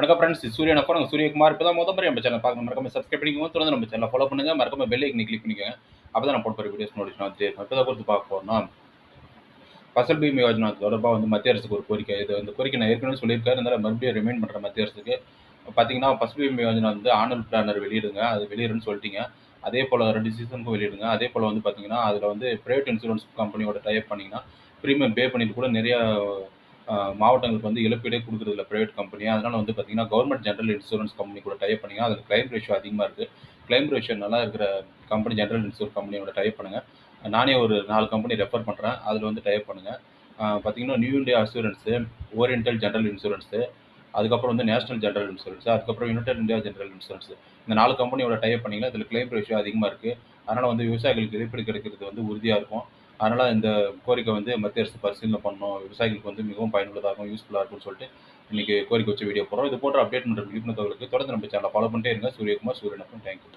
வணக்கம் ஃப்ரெண்ட்ஸ் சூரிய அப்போ நாங்கள் சூரியகுமார் இப்போ தான் முதல் முறை நம்ம சேனல் பார்க்கணும். மறக்காம சப்ஸ்கிரைப் பண்ணிக்கோங்க. தொடர்ந்து நம்ம சேனல் ஃபாலோ பண்ணுங்கள் மறக்காம பெல் ஐக்கனை கிளிக் பண்ணிக்கோங்க. அப்போ தான் நான் போட்டு வீடியோஸ் நோட்டிஃபிகேஷன் இப்போ தான் கொடுத்து பார்க்க போகிறோம் ஃபசல் பீமா யோஜனா தொடர்பாக வந்து மத்திய அரசுக்கு ஒரு கோரிக்கை. இது வந்து கோரிக்கை நான் ஏற்கனவே சொல்லியிருக்காரு. இருந்தாலும் மறுபடியும் ரிமைண்ட் பண்ணுற மத்திய அரசுக்கு. பார்த்தீங்கன்னா ஃபசல் பீமா யோஜனா வந்து ஆனல் பிளானர் வெளியிடுங்க. அது வெளியிடுன்னு சொல்லிட்டீங்க. அதே போல் ரெண்டு சீசனுக்கும் வெளியிடுங்க. அதே போல் வந்து பார்த்தீங்கன்னா அதில் வந்து ப்ரைவேட் இன்சூரன்ஸ் கம்பெனியோட டைப் பண்ணிங்கன்னா ப்ரீமியம் பே பண்ணிட்டு கூட நிறையா மாவட்டங்களுக்கு வந்து இழப்பீடே கொடுக்குறதுல ப்ரைவேட் கம்பெனி அதனால் வந்து பார்த்தீங்கன்னா கவர்மெண்ட் ஜென்ரல் இன்சூரன்ஸ் கம்பெனி கூட டைப் பண்ணிங்கன்னா அதில் கிளைம் ரேஷியோ அதிகமாக இருக்குது கிளைம் ரேஷியோ நல்லா இருக்கிற கம்பெனி ஜென்ரல் இன்சூரன்ஸ் கம்பெனியோட டைப் பண்ணுங்கள் நானே ஒரு நாலு கம்பெனி ரெஃபர் பண்ணுறேன் அதில் வந்து டைப் பண்ணுங்கள் பார்த்தீங்கன்னா new India assurance oriental general insurance அதுக்கப்புறம் வந்து நேஷனல் ஜென்ரல் இன்சூரன்ஸ் அதுக்கப்புறம் யுனைடெட் இந்தியா ஜென்ரல் இன்சூரன்ஸ் இந்த நாலு கம்பெனியோட டைப் பண்ணிங்கன்னா இதில் கிளைம் ரேஷியோ அதிகமாக இருக்குது அதனால் வந்து விவசாயிகளுக்கு இழப்பீடு கிடைக்கிறது வந்து உறுதியாக இருக்கும். அதனால் இந்த கோரிக்கை வந்து மத்திய அரசு பரிசீலனை பண்ணணும். விவசாயிகளுக்கு வந்து மிகவும் பயனுள்ளதாகவும் யூஸ்ஃபுல்லாக இருக்கும்னு சொல்லிட்டு இன்றைக்கி கோரிக்கை வச்சு வீடியோ போகிறோம் இது போன்ற அப்டேட் பண்ணுற விழிப்புணர்வுகளுக்கு தொடர்ந்து நம்ம சேனலை ஃபாலோ பண்ணிட்டே இருங்க. சூரியகுமார் சூரியனப்பன் தேங்க்யூ